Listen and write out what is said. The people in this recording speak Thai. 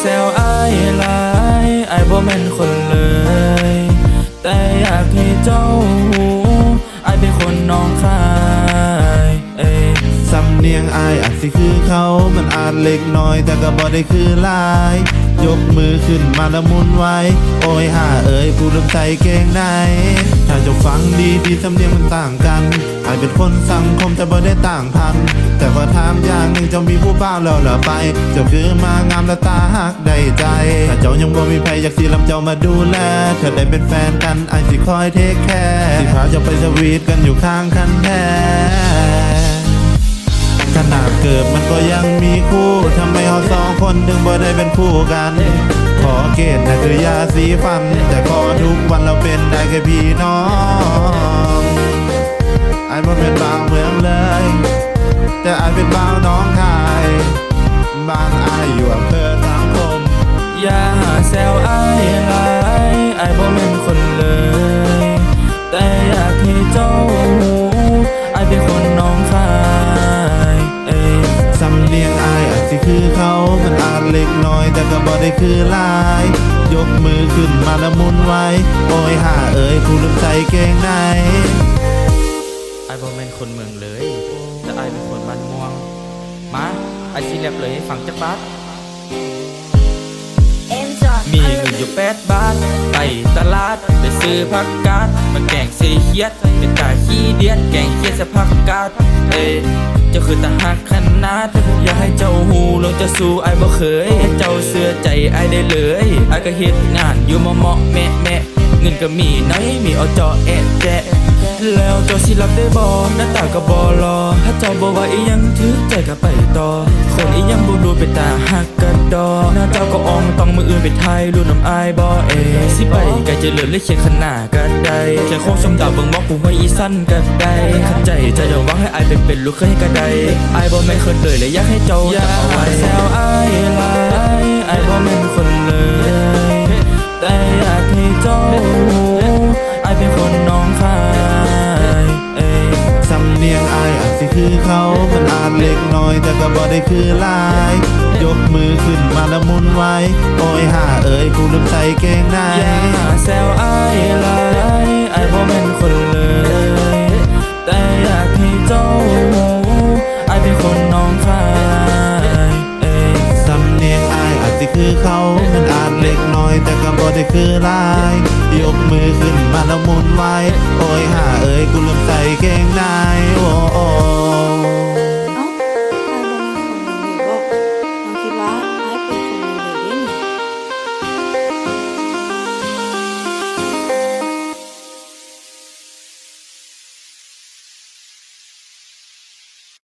แซวอายลายอายบ่แม่นคนเลย แต่อยากให้เจ้าหูอายเป็นคนน้องคายเอ้สำเนียงอายอาจสิคือเขา มันอาจเล็กน้อยแต่ก็บ่ได้คือลาย ยกมือขึ้นมาแล้วมุนไว้ โอ้ยห่าเอ้ยผู้ลืมใส่เกงในถ้าเจะฟังดีดีสำเนียงมันต่างกันอายเป็นคนสังคมแต่บ่ได้ต่างพัน แต่ว่าถามอย่างหนึ่งจ้ามีผู้บ่าวแล้วเหรอไป เจ้าคือมางามและตาหักได้ใจถ้าเจ้ายังบ่มีใครอยากสิลำเจ้ามาดูแลถ้าได้เป็นแฟนกันไอายสิคอยเทคแคร์สิพาเจ้าไปสวีทกันอยู่ข้างคันแท้ขนาดเกิดมันก็ยังมีคู่ คนถึงบ่ได้เป็นคู่กัน ขอเกณฑ์นะคือยาสีฟัน แต่ขอทุกวันเราเป็นได้แค่พี่น้องไอ้บ่เป็นบ่าวเมืองเลย แต่ไอ้เป็นบ่าวน้องคาย บางไอ้อยู่อำเภอสังคมอย่าแซวไอ เล็กน้อยแต่ก็บ่ได้คือลาย ยกมือขึ้นมาแล้วมุนไว้ โอ้ยห่าเอ้ยผู้ลืมใส่เก่งในไอายบ่แม่นคนเมืองเลย แต่ไอายเป็นคนบ้านม่วง มาไอายสิแลบเลยให้ฟังจักบาทมีเงินอยู่แปดบาท ไปตลาดไปซื้อผักกาดมาแกงซีเคียดเป็นตาขี้เดียดแกงเคียดใส่ผักกาดเอ้ย เจ้าคือตาหักขนาดอยากให้เจ้าหูลงจะสู้ไอ้บ่เคยเจ้าเสื้อใจไอ้ได้เลยไอ้ก็เฮ็ดงานอยู่มาเหมาะแม่แม่เงินก็มีน้อยมีเอาจอแอะแจะแล้วเจ้าสิรับได้บ่หน้าตาก็บ่รอถ้าเจ้าบ่ว่าอียังถือใจก็ไปต่อ ยังบ่ดูเป็นตาหักกระดอหน้าเจ้าก็อองต้องมืออื่นไปไทยรู้น้ำอายบ่เอสิไปไกลจะเลิศเลยเขียนขนาดก็ได้แค่คงชมดาวเบิ่งบอกกูให้อีสั้นก็ไดข้าใจใจจะหวังให้อายเป็นเป็นลูกเคยก็ไดอายบ่แม่นคนเลยเลยอยากให้เจ้าอย่าแซวอายลายอายบ่แม่นคนเลย แต่อยากให้เจ้าอายเป็นคนน้องคายสำเนียงอายอาจสิคือเขามันอาจเล็กน้อย บ่ได้คือลาย ยกมือขึ้นมาละมุนไว้ โอ้ยห่าเอ๋ยกูลืมใส่เกงในอย่าแซวไอ้ลายไอ้บ่แม่นคนเลย แต่อยากให้เจ้าไอ้เป็นคนน้องคายสำเนียงไอ้อาจจะคือเขามันอาจเล็กน้อยแต่ก็บ่ได้คือลาย ยกมือขึ้นมาละมุนไว้ โอ้ยห่าเอ๋ยกูลืมใส่เกงในโอ้